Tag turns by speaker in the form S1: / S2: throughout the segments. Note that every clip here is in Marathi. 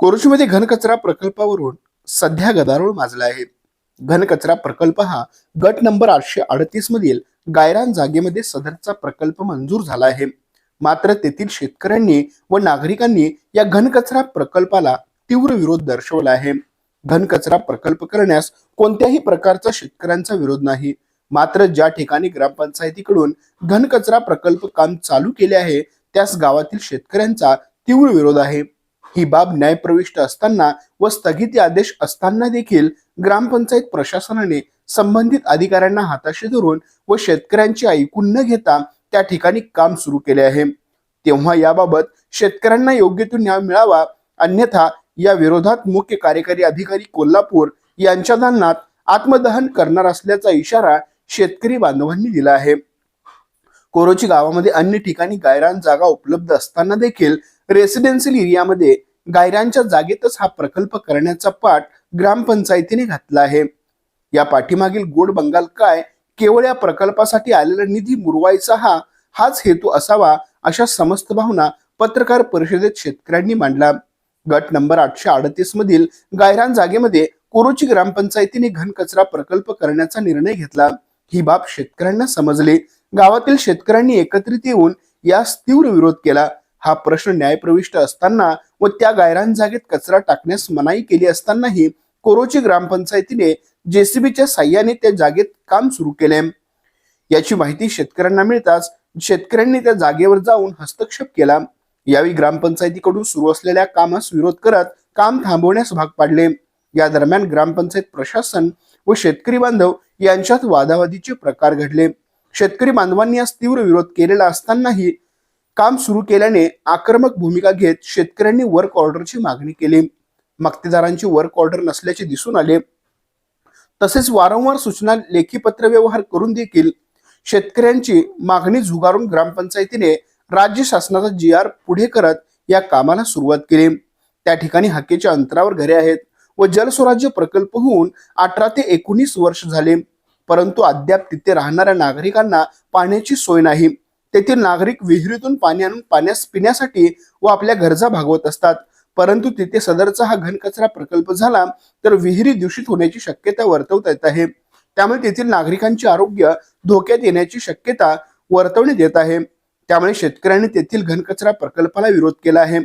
S1: कोरोशीमध्ये घनकचरा प्रकल्पावरून सध्या गदारोळ माजला आहे. घनकचरा प्रकल्प हा गट नंबर आठशे अडतीस मधील गायरान जागेमध्ये सदरचा प्रकल्प मंजूर झाला आहे. मात्र तेथील शेतकऱ्यांनी व नागरिकांनी या घनकचरा प्रकल्पाला तीव्र विरोध दर्शवला आहे. घनकचरा प्रकल्प करण्यास कोणत्याही प्रकारचा शेतकऱ्यांचा विरोध नाही. मात्र ज्या ठिकाणी ग्रामपंचायतीकडून घनकचरा प्रकल्प काम चालू केले आहे त्यास गावातील शेतकऱ्यांचा तीव्र विरोध आहे. ही बाब न्यायप्रविष्ट असताना व स्थगिती आदेश असताना देखील ग्रामपंचायत प्रशासनाने संबंधित अधिकाऱ्यांना हाताशी धरून व शेतकऱ्यांची ऐकून न घेता त्या ठिकाणी काम सुरू केले आहे. तेव्हा याबाबत शेतकऱ्यांना योग्य तो न्याय मिळावा अन्यथा या विरोधात मुख्य कार्यकारी अधिकारी कोल्हापूर यांच्या दालनात आत्मदहन करणार असल्याचा इशारा शेतकरी बांधवांनी दिला आहे. कोरोची गावामध्ये अन्य ठिकाणी गायरान जागा उपलब्ध असताना देखील रेसिडेन्शियल एरियामध्ये गायरांच्या जागेतच हा प्रकल्प करण्याचा पाठ ग्रामपंचायतीने घातला आहे. या पाठीमागील गोड बंगाल काय केवळ या प्रकल्पासाठी आलेला निधी मुरवायचा हा हाच हेतू असावा अशा समस्त भावना पत्रकार परिषदेत शेतकऱ्यांनी मांडला. गट नंबर आठशे अडतीस मधील गायरान जागेमध्ये कोरोची ग्रामपंचायतीने घनकचरा प्रकल्प करण्याचा निर्णय घेतला. ही बाब शेतकऱ्यांना समजली. गावातील शेतकऱ्यांनी एकत्रित येऊन यास तीव्र विरोध केला. हा प्रश्न न्यायप्रविष्ट असताना व त्या गायरान जागेत कचरा टाकण्यास मनाई केली असतानाही कोरोची ग्रामपंचायतीने जेसीबीच्या साह्याने त्या जागेत काम सुरू केले. याची माहिती शेतकऱ्यांना मिळताच शेतकऱ्यांनी त्या जागेवर जाऊन हस्तक्षेप केला. यावेळी ग्रामपंचायतीकडून सुरू असलेल्या कामास विरोध करत काम थांबवण्यास भाग पाडले. या दरम्यान ग्रामपंचायत प्रशासन व शेतकरी बांधव यांच्यात वादावादीचे प्रकार घडले. शेतकरी बांधवांनी आज तीव्र विरोध केलेला असतानाही काम सुरू केल्याने आक्रमक भूमिका घेत शेतकऱ्यांनी वर्क ऑर्डरची मागणी केली. मक्तेदारांची वर्क ऑर्डर नसल्याचे दिसून आले. तसेच वारंवार सूचना लेखी पत्र व्यवहार करून देखील शेतकऱ्यांची मागणी झुगारून ग्रामपंचायतीने राज्य शासनाचा जी आर पुढे करत या कामाला सुरुवात केली. त्या ठिकाणी हक्केच्या अंतरावर घरे आहेत व जलस्वराज्य प्रकल्प होऊन अठरा ते एकोणीस वर्ष झाले. परंतु अद्याप तिथे राहणाऱ्या नागरिकांना पाण्याची सोय नाही. तेथील नागरिक विहिरीतून पाणी आणून पाण्यास पिण्यासाठी व आपल्या गरजा भागवत असतात. परंतु तिथे सदरचा हा घनकचरा प्रकल्प झाला तर विहिरी दूषित होण्याची शक्यता वर्तवता येत आहे. त्यामुळे तेथील नागरिकांचे आरोग्य धोक्यात येण्याची शक्यता वर्तवण्यात येत आहे. त्यामुळे शेतकऱ्यांनी तेथील घनकचरा प्रकल्पाला विरोध केला आहे.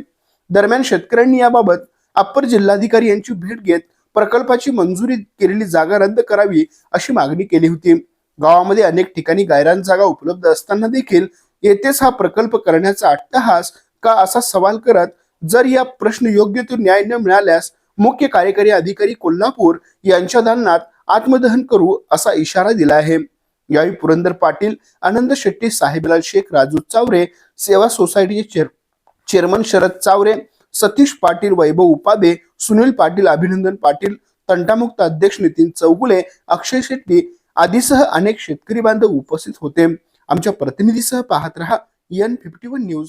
S1: दरम्यान शेतकऱ्यांनी याबाबत अप्पर जिल्हाधिकारी यांची भेट घेत प्रकल्पाची मंजुरी केलेली जागा रद्द करावी अशी मागणी केली होती. गावामध्ये अनेक ठिकाणी गायरान जागा उपलब्ध असताना देखील येथेच हा प्रकल्प करण्याचा अट्टहास का असा सवाल करत जर या प्रश्न योग्य तो न्याय न मिळाल्यास मुख्य कार्यकारी अधिकारी कोल्हापूर यांच्या दालनात आत्मदहन करू असा इशारा दिला आहे. यावेळी पुरंदर पाटील आनंद शेट्टी साहेबलाल शेख राजू चावरे सेवा सोसायटीचे चेअर चेअरमन शरद चावरे सतीश पाटील वैभव उपादे सुनील पाटील अभिनंदन पाटील तंटामुक्त अध्यक्ष नितीन चौगुले अक्षय शेट्टी आदीसह अनेक शेतकरी बांधव उपस्थित होते. आमच्या प्रतिनिधीसह पाहत रहा एन फिफ्टी वन न्यूज